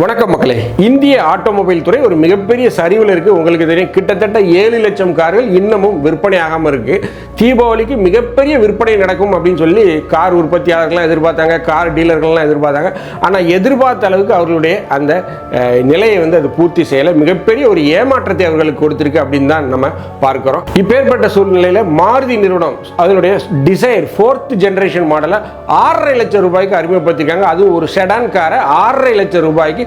வணக்கம் மக்களே. இந்திய ஆட்டோமொபைல் துறை ஒரு மிகப்பெரிய சரிவில் இருக்குது உங்களுக்கு தெரியும் கிட்டத்தட்ட ஏழு லட்சம் கார்கள் இன்னமும் விற்பனை ஆகாமல் இருக்குது தீபாவளிக்கு மிகப்பெரிய விற்பனை நடக்கும் அப்படின்னு சொல்லி கார் உற்பத்தியாளர்கள்லாம் எதிர்பார்த்தாங்க கார் டீலர்கள்லாம் எதிர்பார்த்தாங்க. ஆனால் எதிர்பார்த்த அளவுக்கு அவர்களுடைய அந்த நிலையை வந்து அது பூர்த்தி செய்யலை. மிகப்பெரிய ஒரு ஏமாற்றத்தை அவர்களுக்கு கொடுத்துருக்கு அப்படின்னு தான் நம்ம பார்க்குறோம். இப்பேற்பட்ட சூழ்நிலையில் மாருதி நிறுவனம் அதனுடைய டிசைர் ஃபோர்த் ஜென்ரேஷன் மாடலை ஆறரை லட்சம் ரூபாய்க்கு அறிமுகப்படுத்திருக்காங்க அதுவும் ஒரு செடான் காரை ஆறரை லட்சம் ரூபாய்க்கு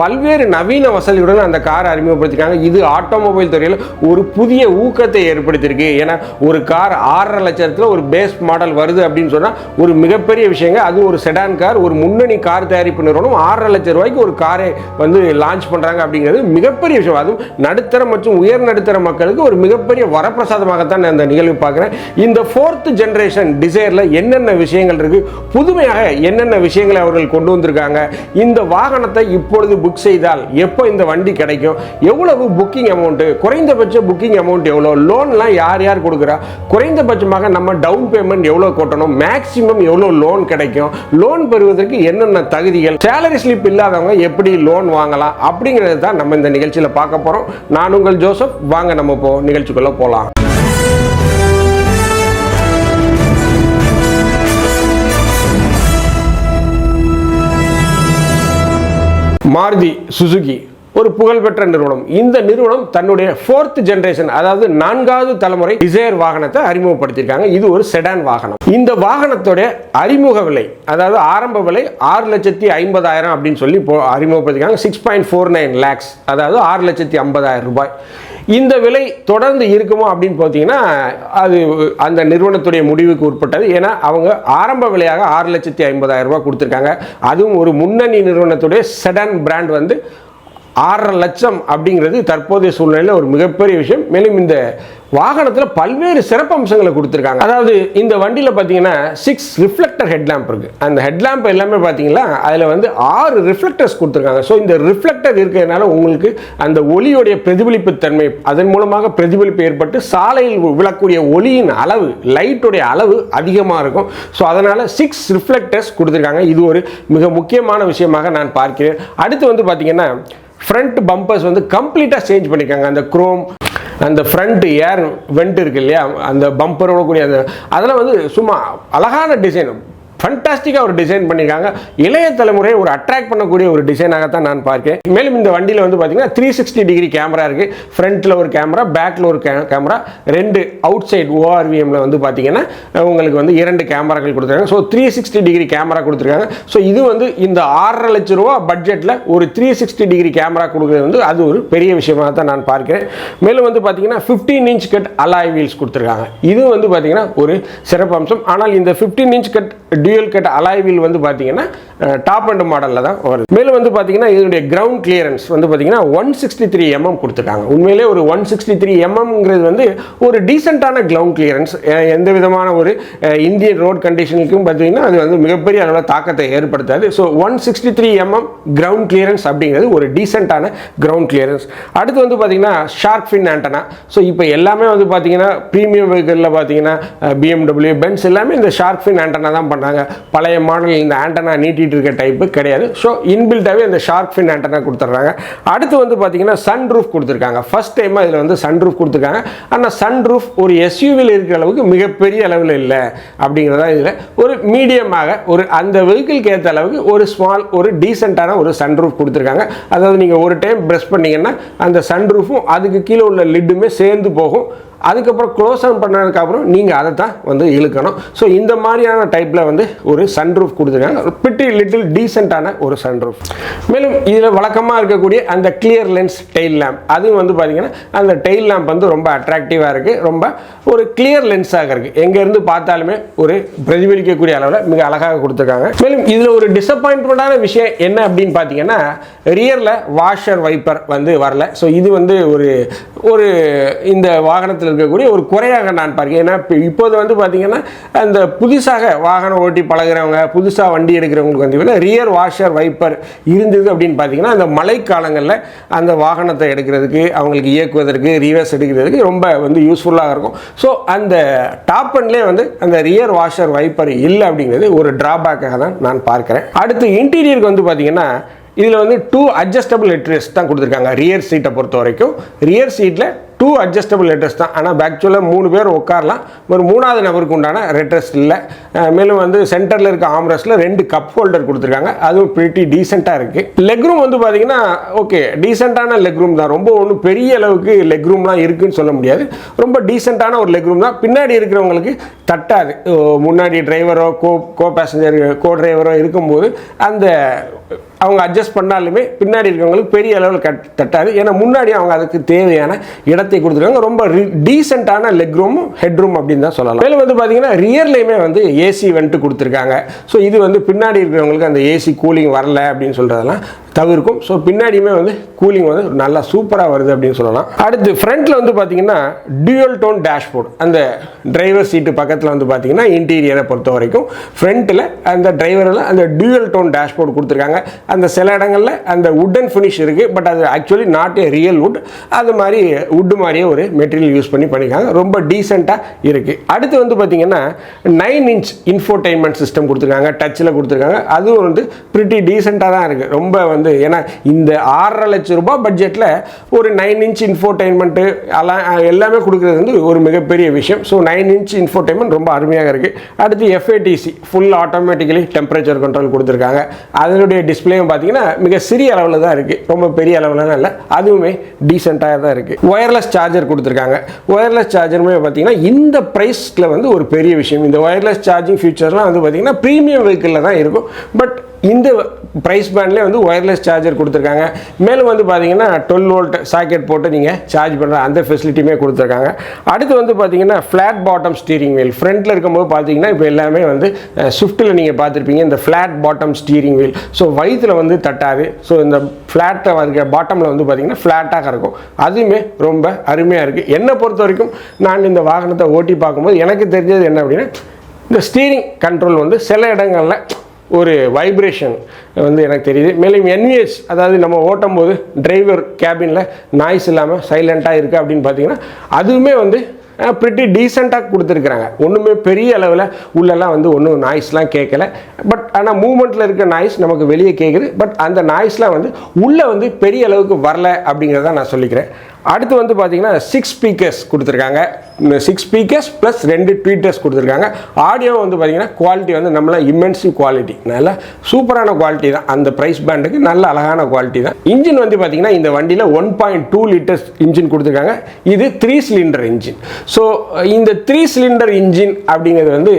பல்வேறு நவீன வசதியுடன் அந்த காரை அறிமுகப்படுத்திருக்காங்க இது ஆட்டோமொபைல் துறையில் ஒரு புதிய ஊக்கத்தை ஏற்படுத்தியிருக்கு. ஏன்னா ஒரு கார் ஆறரை லட்சத்தில் ஒரு பேஸ் மாடல் வருது அப்படின்னு சொன்னால் ஒரு மிகப்பெரிய விஷயங்க. அது ஒரு செடான் கார் ஒரு முன்னணி கார் தயாரிப்பு நிறுவனம் ஆறரை லட்சம் ரூபாய்க்கு ஒரு காரை வந்து லான்ச் பண்ணுறாங்க அப்படிங்கிறது மிகப்பெரிய விஷயம். அதுவும் நடுத்தர மற்றும் உயர் நடுத்தர மக்களுக்கு ஒரு மிகப்பெரிய வரப்பிரசாதமாகத்தான் நான் இந்த நிகழ்வு பார்க்குறேன். இந்த ஃபோர்த் ஜென்ரேஷன் டிசைரில் என்னென்ன விஷயங்கள் இருக்குது புதுமையாக என்னென்ன விஷயங்களை அவர்கள் கொண்டு வந்திருக்காங்க? இந்த வாகனத்தை இப்பொழுது புக் செய்தால் எப்போ இந்த வண்டி கிடைக்கும்? எவ்வளவு புக்கிங் அமௌண்ட்டு குறைந்தபட்ச புக்கிங் அமௌண்ட் எவ்வளோ? லோன்லாம் யார் யார் கொடுக்குறா? குறைந்தபட்சமாக நம்ம டவுன் பேமெண்ட் எவ்வளோ கொட்டணும்? மேக்ஸிமம் எவ்வளோ லோன் கிடைக்கும்? லோன் பெறுவதற்கு என்னென்ன தகுதிகள்? சேலரி ஸ்லிப் இல்லாதவங்க எப்படி லோன் வாங்கலாம்? அப்படிங்கிறது தான் நம்ம இந்த நிகழ்ச்சியில் பார்க்க போகிறோம் நான் உங்கள் ஜோசப். வாங்க நம்ம இப்போ நிகழ்ச்சிக்குள்ளே போகலாம் மாருதி சுசுகி ஒரு புகழ்பெற்ற நிறுவனம். இந்த நிறுவனம் தன்னுடைய ஃபோர்த் ஜென்ரேஷன் அதாவது நான்காவது தலைமுறை டிசைர் வாகனத்தை அறிமுகப்படுத்தியிருக்காங்க. இது ஒரு செடான் வாகனம். இந்த வாகனத்துடைய அறிமுக விலை அதாவது ஆரம்ப விலை ஆறு லட்சத்தி ஐம்பதாயிரம் அப்படின்னு சொல்லி அறிமுகப்படுத்திருக்காங்க six point four nine lakhs அதாவது ஆறு லட்சத்தி ஐம்பதாயிரம் ரூபாய். இந்த விலை தொடர்ந்து இருக்குமோ அப்படின்னு பார்த்தீங்கன்னா அது அந்த நிறுவனத்துடைய முடிவுக்கு உட்பட்டது. ஏன்னா அவங்க ஆரம்ப விலையாக ஆறு லட்சத்தி ஐம்பதாயிரம் ரூபாய் கொடுத்துருக்காங்க. அதுவும் ஒரு முன்னணி நிறுவனத்துடைய செடன் பிராண்ட் வந்து ஆறரை லட்சம் அப்படிங்கிறது தற்போதைய சூழ்நிலையில் ஒரு மிகப்பெரிய விஷயம். மேலும் இந்த வாகனத்தில் பல்வேறு சிறப்பம்சங்களை கொடுத்துருக்காங்க. அதாவது இந்த வண்டியில் பார்த்தீங்கன்னா சிக்ஸ் ரிஃப்ளெக்டர் ஹெட்லாம்ப் இருக்குது அந்த ஹெட்லாம்ப் எல்லாமே பார்த்தீங்கன்னா அதில் வந்து ஆறு ரிஃப்ளெக்டர்ஸ் கொடுத்துருக்காங்க. ஸோ இந்த ரிஃப்ளெக்டர் இருக்கிறதுனால உங்களுக்கு அந்த ஒளியோடைய பிரதிபலிப்பு தன்மை அதன் மூலமாக பிரதிபலிப்பு ஏற்பட்டு சாலையில் விழக்கூடிய ஒளியின் அளவு லைட்டுடைய அளவு அதிகமாக இருக்கும். ஸோ அதனால் சிக்ஸ் ரிஃப்ளெக்டர்ஸ் கொடுத்துருக்காங்க. இது ஒரு மிக முக்கியமான விஷயமாக நான் பார்க்கிறேன். அடுத்து வந்து பார்த்தீங்கன்னா ஃப்ரண்ட் பம்பர்ஸ் வந்து கம்ப்ளீட்டாக சேஞ்ச் பண்ணியிருக்காங்க அந்த குரோம் அந்த ஃப்ரண்ட் ஏர் வெண்ட் இருக்கு இல்லையா? அந்த பம்பரோட கூடிய அந்த அதெல்லாம் வந்து சும்மா அழகான டிசைன் ஃபண்டாஸ்டிக்காக ஒரு டிசைன் பண்ணியிருக்காங்க இளைய தலைமுறையை ஒரு அட்ராக்ட் பண்ணக்கூடிய ஒரு டிசைனாகத்தான் நான் பார்க்கிறேன். மேலும் இந்த வண்டியில் வந்து பார்த்தீங்கன்னா த்ரீ சிக்ஸ்டி டிகிரி கேமரா இருக்குது ஃப்ரண்ட்டில் ஒரு கேமரா பேக்கில் ஒரு கேமரா ரெண்டு அவுட் சைட் ஓஆர்விஎம்ல வந்து பார்த்தீங்கன்னா உங்களுக்கு வந்து இரண்டு கேமராக்கள் கொடுத்துருக்காங்க. So three sixty degree camera கொடுத்துருக்காங்க. ஸோ இது வந்து இந்த ஆறரை லட்ச ரூபா பட்ஜெட்டில் ஒரு த்ரீ சிக்ஸ்டி டிகிரி கேமரா கொடுக்குறது வந்து அது ஒரு பெரிய விஷயமாக தான் நான் பார்க்கிறேன். மேலும் வந்து பார்த்தீங்கன்னா fifteen inch cut alloy wheels கொடுத்துருக்காங்க. இது வந்து பார்த்தீங்கன்னா ஒரு சிறப்பம்சம். ஆனால் இந்த fifteen inch cut dual cut alloy wheel வந்து பார்த்தீங்கன்னா டாப் அண்ட் மாடலில் தான் வருது. மேலும் வந்து பார்த்தீங்கன்னா இதனுடைய கிரவுண்ட் கிளியரன்ஸ் வந்து பார்த்தீங்கன்னா ஒன் சிக்ஸ்டி த்ரீ எம்எம் கொடுத்துருக்காங்க உண்மையிலே ஒரு ஒன் சிக்ஸ்டி த்ரீ எம்எம்ங்கிறது வந்து ஒரு டீசெண்டான கிரவுண்ட் கிளியரன்ஸ் எந்த விதமான ஒரு இந்தியன் ரோட் கண்டிஷனுக்கும் பார்த்தீங்கன்னா அது வந்து மிகப்பெரிய அளவில் தாக்கத்தை ஏற்படுத்தாது. So one sixty three mm ground clearance அப்படிங்கிறது ஒரு டீசெண்டான கிரவுண்ட் கிளியரன்ஸ் அடுத்து வந்து பார்த்தீங்கன்னா ஷார்க் ஃபின் ஆண்டனா ஸோ இப்போ எல்லாமே வந்து பார்த்தீங்கன்னா ப்ரீமியம் வெஹிக்கிளில் பார்த்தீங்கன்னா பிஎம்டபிள்யூ பென்ஸ் எல்லாமே இந்த ஷார்க் ஃபின் ஆண்டனா தான் பண்ணாங்க பழைய மாடல் இந்த ஆண்டனா நீட்டிட்டு இருக்க டைப்பு கிடையாது. ஸோ இன்பில்ட்டாகவே இந்த ஷார்க் ஃபின் ஆண்டனா கொடுத்துட்றாங்க. அடுத்து வந்து பார்த்தீங்கன்னா சன் ரூஃப் கொடுத்துருக்காங்க. ஃபஸ்ட் டைமாக இதில் வந்து சன் ரூஃப் கொடுத்துருக்காங்க ஆனால் சன் ரூஃப் ஒரு எஸ்யூவில் இருக்கிற அளவுக்கு மிகப்பெரிய அளவில் இல்லை அப்படிங்கிறதா இதில். ஒரு மீடியமாக ஒரு அந்த வெஹிக்கிள்க்கு ஏற்ற அளவுக்கு ஒரு ஸ்மால் ஒரு டீசெண்டான ஒரு சன் ரூஃப் கொடுத்துருக்காங்க. அதாவது நீங்கள் ஒரு டைம் ப்ரெஸ் பண்ணிங்கன்னா அந்த சன் ரூஃபும் அதுக்கு கீழே உள்ள லிட்டுமே சேர்ந்து போகும். அதுக்கப்புறம் க்ளோஸ் ஆன் பண்ணதுக்கப்புறம் நீங்கள் அதை தான் வந்து இழுக்கணும். ஸோ இந்த மாதிரியான டைப்பில் வந்து ஒரு சன்ரூஃப் கொடுத்துருக்காங்க. பிட்டி லிட்டில் டீசெண்டான ஒரு சன்ரூஃப் மேலும் இதில் வழக்கமாக இருக்கக்கூடிய அந்த கிளியர் லென்ஸ் டெயில் லேம்ப் அதுவும் வந்து பார்த்திங்கன்னா அந்த டெயில் லேம்ப் வந்து ரொம்ப அட்ராக்டிவாக இருக்குது ரொம்ப ஒரு கிளியர் லென்ஸாக இருக்குது எங்கேருந்து பார்த்தாலுமே ஒரு பிரதிபலிக்கக்கூடிய அளவில் மிக அழகாக கொடுத்துருக்காங்க. மேலும் இதில் ஒரு டிசப்பாயின்மெண்ட்டான விஷயம் என்ன அப்படின்னு பார்த்தீங்கன்னா ரியரில் வாஷர் வைப்பர் வந்து வரல. ஸோ இது வந்து ஒரு ஒரு இந்த வாகனத்தில் இருக்கக்கூடிய ஒரு குறையாக நான் பார்க்கிறேன். ஏன்னா இப்போ இப்போது வந்து பார்த்தீங்கன்னா அந்த புதுசாக வாகனம் ஓட்டி பழகுறவங்க புதுசாக வண்டி எடுக்கிறவங்களுக்கு வந்து ரியர் வாஷர் வைப்பர் இருந்தது அப்படின்னு பார்த்தீங்கன்னா அந்த மழைக்காலங்களில் அந்த வாகனத்தை எடுக்கிறதுக்கு அவங்களுக்கு இயக்குவதற்கு ரிவர்ஸ் எடுக்கிறதுக்கு ரொம்ப வந்து யூஸ்ஃபுல்லாக இருக்கும். ஸோ அந்த டாப் அண்ட்லேயே வந்து அந்த ரியர் வாஷர் வைப்பர் இல்லை அப்படிங்கிறது ஒரு டிராபேக்காக தான் நான் பார்க்குறேன். அடுத்து இன்டீரியருக்கு வந்து பார்த்தீங்கன்னா இதில் வந்து டூ அட்ஜஸ்டபிள் ஹெட்ரெஸ்ட் தான் கொடுத்துருக்காங்க. ரியர் சீட்டை பொறுத்த வரைக்கும். ரியர் சீட்டில் டூ அட்ஜஸ்டபிள் ஹெட்ரெஸ்ட் தான். ஆனால் ஆக்சுவலாக மூணு பேர் உட்காரலாம். ஒரு மூணாவது நபருக்கு உண்டான ரெட்ரெஸ்ட் இல்லை. மேலும் வந்து சென்டரில் இருக்க ஆம்ரஸில் ரெண்டு கப் ஹோல்டர் கொடுத்துருக்காங்க. அதுவும் பிரிட்டி டீசெண்டாக இருக்குது லெக் ரூம் வந்து பார்த்தீங்கன்னா ஓகே டீசெண்டான லெக் ரூம் தான். ரொம்ப ஒன்றும் பெரிய அளவுக்கு லெக் ரூம்லாம் இருக்குதுன்னு சொல்ல முடியாது. ரொம்ப டீசெண்டான ஒரு லெக் ரூம் தான். பின்னாடி இருக்கிறவங்களுக்கு தட்டாது. முன்னாடி டிரைவரோ கோ கோ பேசஞ்சர் கோ டிரைவரோ இருக்கும்போது அந்த அவங்க அட்ஜஸ்ட் பண்ணாலுமே பின்னாடி இருக்கிறவங்களுக்கு பெரிய அளவில் கட் தட்டாது. ஏன்னா முன்னாடி அவங்க அதுக்கு தேவையான இடம் கொடுத்துருக்காங்க. ரொம்ப டீசெண்டான லெக் ரூம் ஹெட் ரூம் அப்படின்னு தான் சொல்லலாம். மேலும் வந்து பார்த்தீங்கன்னா ரியர்லேயுமே வந்து ஏசி வந்துட்டு கொடுத்துருக்காங்க. ஸோ இது வந்து பின்னாடி இருக்கிறவங்களுக்கு அந்த ஏசி கூலிங் வரல அப்படின்னு சொல்கிறதெல்லாம் தவிர்க்கும். ஸோ பின்னாடியுமே வந்து கூலிங் வந்து நல்லா சூப்பராக வருது அப்படின்னு சொல்லலாம். அடுத்து ஃப்ரண்ட்டில் வந்து பார்த்தீங்கன்னா டியூயல் டோன் டேஷ்போர்ட் அந்த டிரைவர் சீட்டு பக்கத்தில் வந்து பார்த்தீங்கன்னா இன்டீரியரை பொறுத்த வரைக்கும் ஃப்ரண்ட்டில் அந்த டிரைவரில் அந்த டியூயல் டோன் டேஷ்போர்ட் கொடுத்துருக்காங்க. அந்த சில இடங்களில் அந்த உட்டன் ஃபினிஷ் இருக்குது பட் அது actually not a real wood அது மாதிரி வுட்டு மாதிரியே ஒரு மெட்டீரியல் யூஸ் பண்ணி பண்ணியிருக்காங்க. ரொம்ப டீசெண்டாக இருக்குது அடுத்து வந்து பார்த்தீங்கன்னா நைன் இன்ச் இன்ஃபோர்டைன்மெண்ட் சிஸ்டம் கொடுத்துருக்காங்க. டச்சில் கொடுத்துருக்காங்க. அதுவும் வந்து பிரிட்டி டீசெண்டாக தான் இருக்குது ரொம்ப வந்து ஏன்னா இந்த ஆறரை லட்சம் ரூபாய் பட்ஜெட்டில் ஒரு நைன் இன்ச் இன்ஃபோர்டைன்மெண்ட்டு எல்லாம் எல்லாமே கொடுக்குறது வந்து ஒரு மிகப்பெரிய விஷயம். ஸோ நைன் இன்ச் இன்ஃபோர்டைன்மெண்ட் ரொம்ப அருமையாக இருக்குது அடுத்து FATC full automatically temperature control கொடுத்துருக்காங்க. அதனுடைய டிஸ்பிளேயும் பார்த்தீங்கன்னா மிக சிறிய அளவில் தான் இருக்குது ரொம்ப பெரிய அளவில்லாம் இல்லை. அதுவுமே டீசெண்டாக தான் இருக்குது ஒயர்லெஸ் சார்ஜர் கொடுத்துருக்காங்க. ஒயர்லெஸ் சார்ஜருமே பார்த்தீங்கன்னா இந்த ப்ரைஸில் வந்து ஒரு பெரிய விஷயம். இந்த ஒயர்லெஸ் சார்ஜிங் ஃபியூச்சர்லாம் வந்து பார்த்தீங்கன்னா ப்ரீமியம் வெஹிக்கிளில் தான் இருக்கும். பட் இந்த ப்ரைஸ் பேண்ட்லேயே வந்து ஒயர்லெஸ் சார்ஜர் கொடுத்துருக்காங்க. மேலும் வந்து பார்த்தீங்கன்னா டுவெல் வோல்ட் சாக்கெட் போட்டு நீங்கள் சார்ஜ் பண்ணுற அந்த ஃபெசிலிட்டியுமே கொடுத்துருக்காங்க. அடுத்து வந்து பார்த்தீங்கன்னா ஃப்ளாட் பாட்டம் ஸ்டீரிங் வீல் ஃப்ரண்ட்டில் இருக்கும்போது பார்த்தீங்கன்னா இப்போ எல்லாமே வந்து ஸ்விஃப்ட்டில் நீங்கள் பார்த்துருப்பீங்க இந்த flat bottom steering wheel so வயிற்றில் வந்து தட்டாது. ஸோ இந்த ஃப்ளாட்டில் இருக்க பாட்டமில் வந்து பார்த்தீங்கன்னா ஃப்ளாட்டாக இருக்கும். அதுவுமே ரொம்ப அருமையாக இருக்குது என்னை பொறுத்த வரைக்கும் நான் இந்த வாகனத்தை ஓட்டி பார்க்கும்போது எனக்கு தெரிஞ்சது என்ன அப்படின்னா இந்த ஸ்டீரிங் கண்ட்ரோல் வந்து சில இடங்களில் ஒரு வைப்ரேஷன் வந்து எனக்கு தெரியுது. மேலும் என்விஎஸ் அதாவது நம்ம ஓட்டும் போது டிரைவர் கேபினில் நாய்ஸ் இல்லாமல் சைலண்ட்டாக இருக்குது அப்படின்னு பார்த்தீங்கன்னா அதுவுமே வந்து ப்ரிட்டி டீசெண்டாக கொடுத்துருக்குறாங்க. ஒன்றுமே பெரிய அளவில் உள்ளெல்லாம் வந்து ஒன்றும் நாய்ஸ்லாம் கேட்கல. பட் ஆனால் மூமெண்ட்டில் இருக்க நாய்ஸ் நமக்கு வெளியே கேட்குது பட் அந்த நாய்ஸ்லாம் வந்து உள்ளே வந்து பெரிய அளவுக்கு வரல அப்படிங்கிறத நான் சொல்லிக்கிறேன். அடுத்து வந்து பார்த்தீங்கன்னா சிக்ஸ் ஸ்பீக்கர்ஸ் கொடுத்துருக்காங்க. சிக்ஸ் ஸ்பீக்கர்ஸ் ப்ளஸ் ரெண்டு ட்வீட்டர்ஸ் கொடுத்துருக்காங்க. ஆடியோ வந்து பார்த்தீங்கன்னா குவாலிட்டி வந்து நம்மள இம்மென்சிவ் குவாலிட்டி நல்ல சூப்பரான குவாலிட்டி தான். அந்த ப்ரைஸ் பேண்டுக்கு நல்ல அழகான குவாலிட்டி தான். இன்ஜின் வந்து பார்த்தீங்கன்னா இந்த வண்டியில் one point two litres engine கொடுத்துருக்காங்க. இது த்ரீ சிலிண்டர் இன்ஜின் ஸோ இந்த த்ரீ சிலிண்டர் இன்ஜின் அப்படிங்கிறது வந்து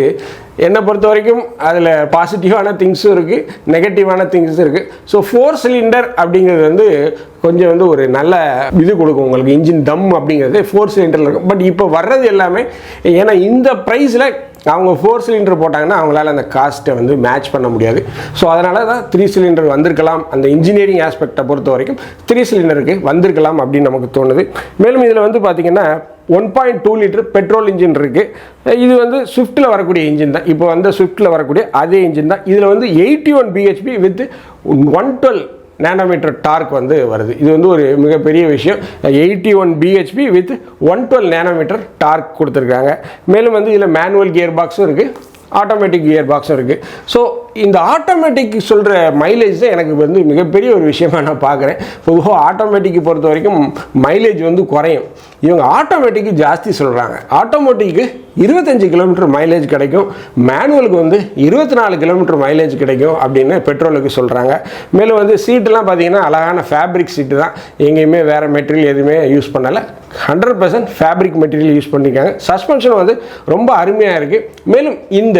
என்னை பொறுத்த வரைக்கும் அதில் பாசிட்டிவான திங்ஸும் இருக்குது நெகட்டிவான திங்ஸும் இருக்குது ஸோ ஃபோர் சிலிண்டர் அப்படிங்கிறது வந்து கொஞ்சம் வந்து ஒரு நல்ல இது கொடுக்கும் உங்களுக்கு இன்ஜின் தம் அப்படிங்கிறது ஃபோர் சிலிண்டரில் இருக்கும். பட் இப்போ வர்றது எல்லாமே ஏன்னா இந்த ப்ரைஸில் அவங்க ஃபோர் சிலிண்டர் போட்டாங்கன்னா அவங்களால அந்த காஸ்ட்டை வந்து மேட்ச் பண்ண முடியாது. ஸோ அதனால தான் த்ரீ சிலிண்டர் வந்திருக்கலாம். அந்த இன்ஜினியரிங் ஆஸ்பெக்டை பொறுத்த வரைக்கும் த்ரீ சிலிண்டருக்கு வந்திருக்கலாம் அப்படின்னு நமக்கு தோணுது. மேலும் இதில் வந்து பார்த்திங்கன்னா one point two litre petrol engine இருக்குது இது வந்து ஸ்விஃப்ட்டில் வரக்கூடிய இன்ஜின் தான். இப்போ வந்து ஸ்விஃப்ட்டில் வரக்கூடிய அதே இன்ஜின் தான். இதில் வந்து eighty one BHP with one twelve nanometre torque வந்து வருது. இது வந்து ஒரு மிகப்பெரிய விஷயம். Eighty one BHP with one twelve nanometre torque கொடுத்துருக்காங்க. மேலும் வந்து இதில் மேனுவல் கியர் பாக்ஸும் இருக்குது ஆட்டோமேட்டிக் கியர் பாக்ஸும் இருக்குது ஸோ இந்த ஆட்டோமேட்டிக் சொல்கிற மைலேஜ் தான் எனக்கு வந்து மிகப்பெரிய ஒரு விஷயமா நான் பார்க்குறேன். பொதுவாக ஆட்டோமேட்டிக்கு பொறுத்த வரைக்கும் மைலேஜ் வந்து குறையும். இவங்க ஆட்டோமேட்டிக்கு ஜாஸ்தி சொல்கிறாங்க ஆட்டோமேட்டிக்கு இருபத்தஞ்சு கிலோமீட்டர் மைலேஜ் கிடைக்கும். மேனுவலுக்கு வந்து இருபத்தி நாலு கிலோமீட்டர் மைலேஜ் கிடைக்கும் அப்படின்னு பெட்ரோலுக்கு சொல்கிறாங்க மேலும் வந்து சீட்டெல்லாம் பார்த்தீங்கன்னா அழகான ஃபேப்ரிக் சீட்டு தான். எங்கேயுமே வேறு மெட்டீரியல் எதுவுமே யூஸ் பண்ணலை. Hundred percent fabric material use பண்ணியிருக்காங்க சஸ்பென்ஷன் வந்து ரொம்ப அருமையாக இருக்குது மேலும் இந்த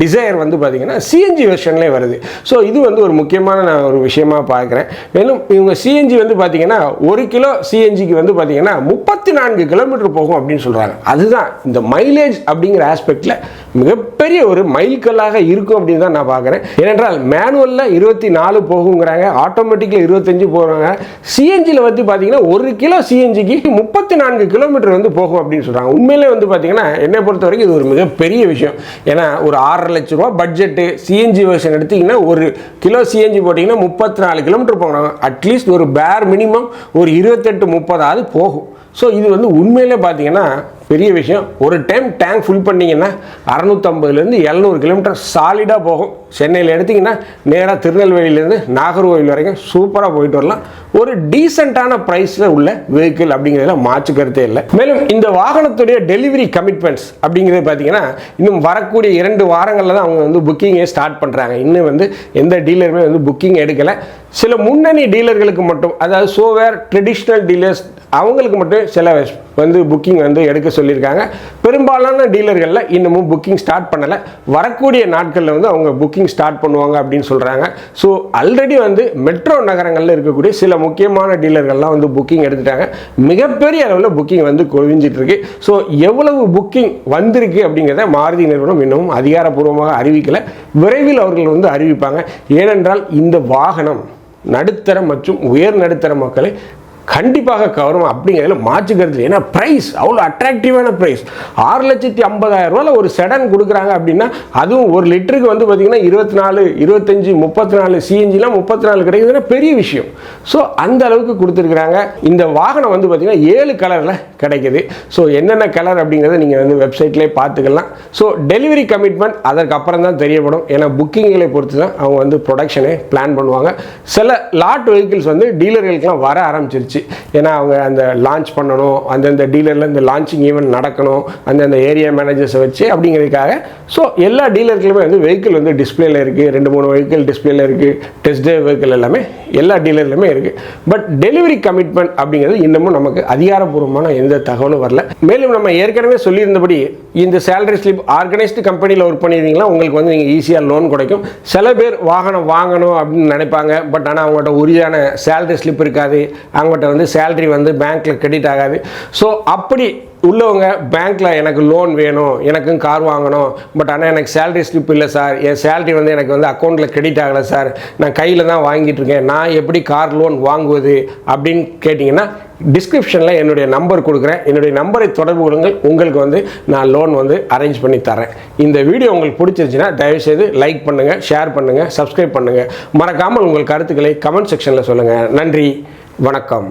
டிசைர் வந்து பார்த்திங்கன்னா சிஎன்ஜி வெர்ஷன்லேயே வருது. ஸோ இது வந்து ஒரு முக்கியமான நான் ஒரு விஷயமா பார்க்குறேன் மேலும் இவங்க சிஎன்ஜி வந்து பார்த்திங்கன்னா ஒரு கிலோ சிஎன்ஜிக்கு வந்து பார்த்தீங்கன்னா முப்பத்தி நான்கு கிலோமீட்டர் போகும் அப்படின்னு சொல்கிறாங்க அதுதான் இந்த மைலேஜ் அப்படிங்கிற ஆஸ்பெக்டில் மிகப்பெரிய ஒரு மைல்கல்லாக இருக்கும் அப்படின்னு தான் நான் பார்க்குறேன். ஏனென்றால் மேனுவலில் இருபத்தி நாலு போகுங்கிறாங்க ஆட்டோமேட்டிக்கில் இருபத்தஞ்சு போகிறாங்க. சிஎன்ஜியில் வந்து பார்த்தீங்கன்னா ஒரு கிலோ சிஎன்ஜிக்கு முப்பத்தி நான்கு கிலோமீட்டர் வந்து போகும் அப்படின்னு சொல்கிறாங்க உண்மையிலே வந்து பார்த்தீங்கன்னா என்னை பொறுத்த வரைக்கும் இது ஒரு மிகப்பெரிய விஷயம். ஏன்னா ஒரு ஆறரை லட்ச ரூபா பட்ஜெட்டு சிஎன்ஜி வெர்ஷன் எடுத்தீங்கன்னா ஒரு கிலோ சிஎன்ஜி போட்டிங்கன்னா முப்பத்தி நாலு கிலோமீட்டர் போகணும். அட்லீஸ்ட் ஒரு பேர் மினிமம் ஒரு இருபத்தெட்டு முப்பதாவது போகும். ஸோ இது வந்து உண்மையிலே பார்த்தீங்கன்னா பெரிய விஷயம். ஒரு டைம் டேங்க் ஃபுல் பண்ணிங்கன்னா அறநூற்றம்பதுலேருந்து எழுநூறு கிலோமீட்டர் சாலிடாக போகும். சென்னையில் எடுத்திங்கன்னா நேராக திருநெல்வேலியிலேருந்து நாகர்கோவில் வரைக்கும் சூப்பராக போயிட்டு வரலாம். ஒரு டீசெண்டான ப்ரைஸில் உள்ள வெஹிக்கிள் அப்படிங்கிறதுல மாற்று கருத்தே இல்லை. மேலும் இந்த வாகனத்துடைய டெலிவரி கமிட்மெண்ட்ஸ் அப்படிங்கிறது பார்த்தீங்கன்னா இன்னும் வரக்கூடிய இரண்டு வாரங்களில் தான் அவங்க வந்து புக்கிங்கை ஸ்டார்ட் பண்ணுறாங்க இன்னும் வந்து எந்த டீலருமே வந்து புக்கிங் எடுக்கலை. சில முன்னணி டீலர்களுக்கு மட்டும் அதாவது சோவேர் ட்ரெடிஷ்னல் டீலர்ஸ் அவங்களுக்கு மட்டும் சில வந்து புக்கிங் வந்து எடுக்க சொல்லியிருக்காங்க. பெரும்பாலான டீலர்களில் இன்னமும் புக்கிங் ஸ்டார்ட் பண்ணலை. வரக்கூடிய நாட்களில் வந்து அவங்க புக்கிங் ஸ்டார்ட் பண்ணுவாங்க அப்படின்னு சொல்கிறாங்க ஸோ ஆல்ரெடி வந்து மெட்ரோ நகரங்களில் இருக்கக்கூடிய சில முக்கியமான டீலர்கள்லாம் வந்து புக்கிங் எடுத்துட்டாங்க. மிகப்பெரிய அளவில் புக்கிங் வந்து குவிஞ்சிட்ருக்கு. ஸோ எவ்வளவு புக்கிங் வந்திருக்கு அப்படிங்கிறத மாருதி நிறுவனம் இன்னமும் அதிகாரப்பூர்வமாக அறிவிக்கலை. விரைவில் அவர்கள் வந்து அறிவிப்பாங்க. ஏனென்றால் இந்த வாகனம் நடுத்தர மற்றும் உயர் நடுத்தர மக்களை கண்டிப்பாக கவரும் அப்படிங்கிறதுல மாற்று கருத்து. ஏன்னா ப்ரைஸ் அவ்வளோ அட்ராக்டிவான ப்ரைஸ் ஆறு லட்சத்தி ஐம்பதாயிரம் ரூபாயில் ஒரு செடன் கொடுக்குறாங்க அப்படின்னா அதுவும் ஒரு லிட்டருக்கு வந்து பார்த்தீங்கன்னா இருபத்தி நாலு இருபத்தஞ்சி முப்பத்தி நாலு சிஎன்ஜிலாம் முப்பத்தி நாலு கிடைக்குதுன்னா பெரிய விஷயம். ஸோ அந்த அளவுக்கு கொடுத்துருக்குறாங்க. இந்த வாகனம் வந்து பார்த்திங்கன்னா ஏழு கலரில் கிடைக்குது. ஸோ என்னென்ன கலர் அப்படிங்கிறத நீங்கள் வந்து வெப்சைட்லேயே பார்த்துக்கலாம். ஸோ டெலிவரி கமிட்மெண்ட் அதற்கப்புறம் தான் தெரியப்படும். ஏன்னா புக்கிங்களை பொறுத்து தான் அவங்க வந்து ப்ரொடக்ஷனே பிளான் பண்ணுவாங்க. சில லாட் வெஹிக்கிள்ஸ் வந்து டீலர்களுக்கெல்லாம் வர ஆரம்பிச்சிருச்சு. ஏன்னா அவங்க அந்த லான்ச் பண்ணணும் அந்தந்த டீலரில் இந்த லான்ச்சிங் ஈவெண்ட் நடக்கணும் அந்தந்த ஏரியா மேனேஜர்ஸை வச்சு அப்படிங்கிறதுக்காக ஸோ எல்லா டீலர்களுமே வந்து வெஹிக்கிள் வந்து டிஸ்பிளேல இருக்குது ரெண்டு மூணு வெஹிக்கிள் டிஸ்பிளேல இருக்குது டெஸ்ட் டே வெஹிக்கிள் எல்லாமே எல்லா டீலர்லையுமே இருக்குது பட் டெலிவரி கமிட்மெண்ட் அப்படிங்கிறது இன்னமும் நமக்கு அதிகாரப்பூர்வமான எந்த தகவலும் வரல. மேலும் நம்ம ஏற்கனவே சொல்லியிருந்தபடி இந்த சேலரி ஸ்லிப் ஆர்கனைஸ்டு கம்பெனியில் ஒர்க் பண்ணியிருந்தீங்களா உங்களுக்கு வந்து நீங்கள் ஈஸியாக லோன் கிடைக்கும். சில பேர் வாகனம் வாங்கணும் அப்படின்னு நினைப்பாங்க. பட் ஆனால் அவங்கள்ட்ட உரியான சேலரி ஸ்லிப் இருக்காது. அவங்கள்ட்ட வந்து சேலரி வந்து பேங்க்கில் கிரெடிட் ஆகாது. ஸோ அப்படி உள்ளவங்க பேங்க்கில் எனக்கு லோன் வேணும் எனக்கும் கார் வாங்கணும். பட் ஆனால் எனக்கு சேலரி ஸ்லிப் இல்லை சார் என் சேலரி வந்து எனக்கு வந்து அக்கௌண்ட்டில் கிரெடிட் ஆகலை சார் நான் கையில் தான் வாங்கிட்டு இருக்கேன். நான் எப்படி கார் லோன் வாங்குவது அப்படின்னு கேட்டிங்கன்னா டிஸ்கிரிப்ஷனில் என்னுடைய நம்பர் கொடுக்குறேன். என்னுடைய நம்பரை தொடர்பு கொள்ளுங்கள். உங்களுக்கு வந்து நான் லோன் வந்து அரேஞ்ச் பண்ணி தரேன் இந்த வீடியோ உங்களுக்கு பிடிச்சிருச்சுன்னா தயவுசெய்து லைக் பண்ணுங்கள் ஷேர் பண்ணுங்கள் சப்ஸ்கிரைப் பண்ணுங்கள் மறக்காமல் உங்கள் கருத்துக்களை கமெண்ட் செக்ஷனில் சொல்லுங்கள் நன்றி வணக்கம்.